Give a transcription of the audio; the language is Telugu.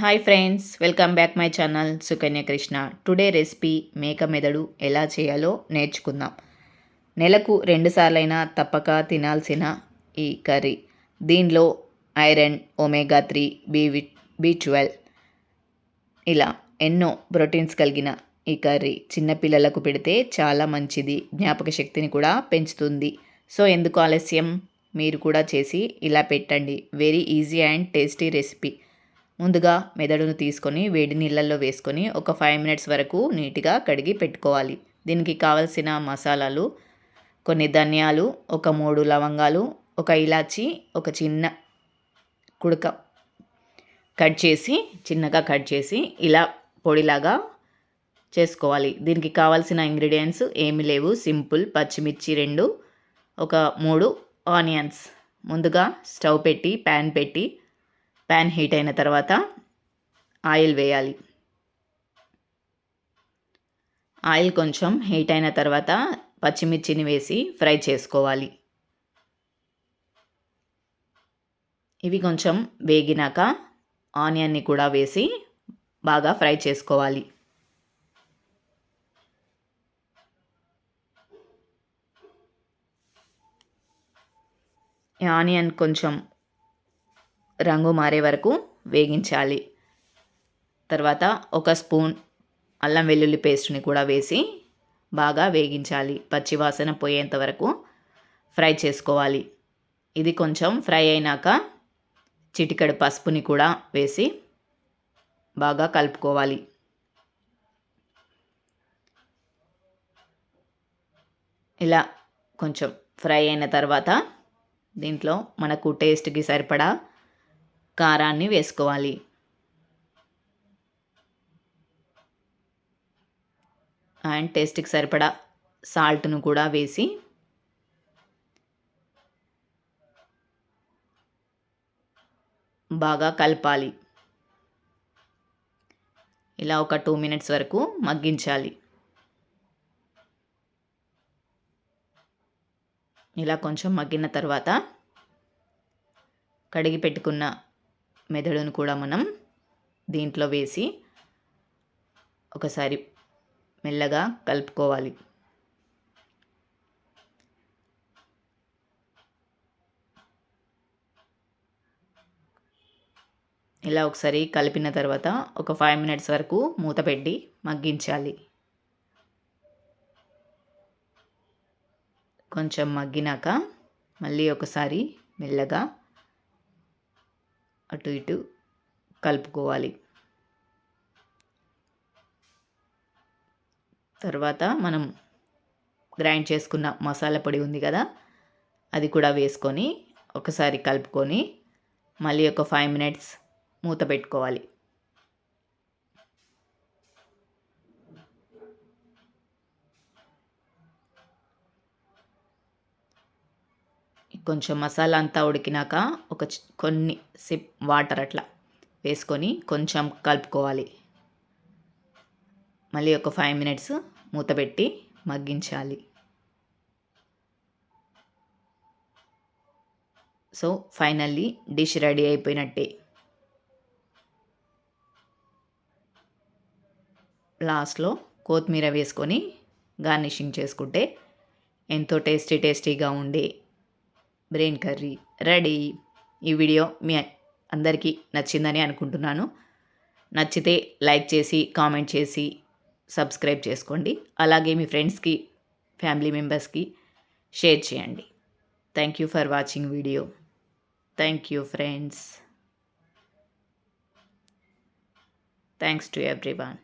Hi friends welcome back my channel Sukanya Krishna today recipe మేక మెదడు ఎలా చేయాలో నేర్చుకుందాం. నెలకు రెండుసార్లైనా తప్పక తినాల్సిన ఈ కర్రీ. దీనిలో iron omega three B B twelve. ఇలా ఎన్నో ప్రోటీన్స్ కలిగిన ఈ కర్రీ చిన్నపిల్లలకు పెడితే చాలా మంచిది జ్ఞాపక శక్తిని కూడా పెంచుతుంది. సో ఎందుకు ఆలస్యం? మీరు కూడా చేసి ఇలా పెట్టండి. Very easy and tasty recipe ముందుగా మెదడును తీసుకొని వేడి నీళ్ళల్లో వేసుకొని ఒక ఫైవ్ మినిట్స్ వరకు నీట్గా కడిగి పెట్టుకోవాలి. దీనికి కావలసిన మసాలాలు కొన్ని ధనియాలు ఒక మూడు లవంగాలు ఒక ఇలాచి ఒక చిన్న కుడక కట్ చేసి చిన్నగా కట్ చేసి ఇలా పొడిలాగా చేసుకోవాలి. దీనికి కావాల్సిన ఇంగ్రీడియంట్స్ ఏమి లేవు. సింపుల్ పచ్చిమిర్చి రెండు ఒక మూడు ఆనియన్స్. ముందుగా స్టవ్ పెట్టి ప్యాన్ పెట్టి ప్యాన్ హీట్ అయిన తర్వాత ఆయిల్ వేయాలి. ఆయిల్ కొంచెం హీట్ అయిన తర్వాత పచ్చిమిర్చిని వేసి ఫ్రై చేసుకోవాలి. ఇవి కొంచెం వేగినాక ఆనియన్ని కూడా వేసి బాగా ఫ్రై చేసుకోవాలి. ఆనియన్ కొంచెం రంగు మారే వరకు వేగించాలి. తర్వాత ఒక స్పూన్ అల్లం వెల్లుల్లి పేస్ట్ని కూడా వేసి బాగా వేగించాలి. పచ్చివాసన పోయేంత వరకు ఫ్రై చేసుకోవాలి. ఇది కొంచెం ఫ్రై అయినాక చిటికడు పసుపుని కూడా వేసి బాగా కలుపుకోవాలి. ఇలా కొంచెం ఫ్రై అయిన తర్వాత దీంట్లో మనకు టేస్ట్కి సరిపడా కారాన్ని వేసుకోవాలి. అండ్ టేస్ట్కి సరిపడా సాల్ట్ను కూడా వేసి బాగా కలపాలి. ఇలా ఒక టూ మినిట్స్ వరకు మగ్గించాలి. ఇలా కొంచెం మగ్గిన తర్వాత కడిగి పెట్టుకున్న మెదడును కూడా మనం దీంట్లో వేసి ఒకసారి మెల్లగా కలుపుకోవాలి. ఇలా ఒకసారి కలిపిన తర్వాత ఒక ఫైవ్ మినిట్స్ వరకు మూత పెట్టి మగ్గించాలి. కొంచెం మగ్గినాక మళ్ళీ ఒకసారి మెల్లగా అటు ఇటు కలుపుకోవాలి. తర్వాత మనం గ్రైండ్ చేసుకున్న మసాలా పొడి ఉంది కదా అది కూడా వేసుకొని ఒకసారి కలుపుకొని మళ్ళీ ఒక ఫైవ్ మినిట్స్ మూత పెట్టుకోవాలి. కొంచెం మసాలా అంతా ఉడికినాక ఒక కొన్ని సిప్ వాటర్ అట్లా వేసుకొని కొంచెం కలుపుకోవాలి. మళ్ళీ ఒక ఫైవ్ మినిట్స్ మూత పెట్టి మగ్గించాలి. సో ఫైనల్లీ డిష్ రెడీ అయిపోయినట్టే. లాస్ట్లో కొత్తిమీర వేసుకొని గార్నిషింగ్ చేసుకుంటే ఎంతో టేస్టీ టేస్టీగా ఉండే బ్రెయిన్ కర్రీ రెడీ. ఈ వీడియో మీ అందరికీ నచ్చిందని అనుకుంటున్నాను. నచ్చితే లైక్ చేసి కామెంట్ చేసి సబ్స్క్రైబ్ చేసుకోండి. అలాగే మీ ఫ్రెండ్స్కి ఫ్యామిలీ మెంబర్స్కి షేర్ చేయండి. Thank you for watching video. Thank you friends. Thanks to everyone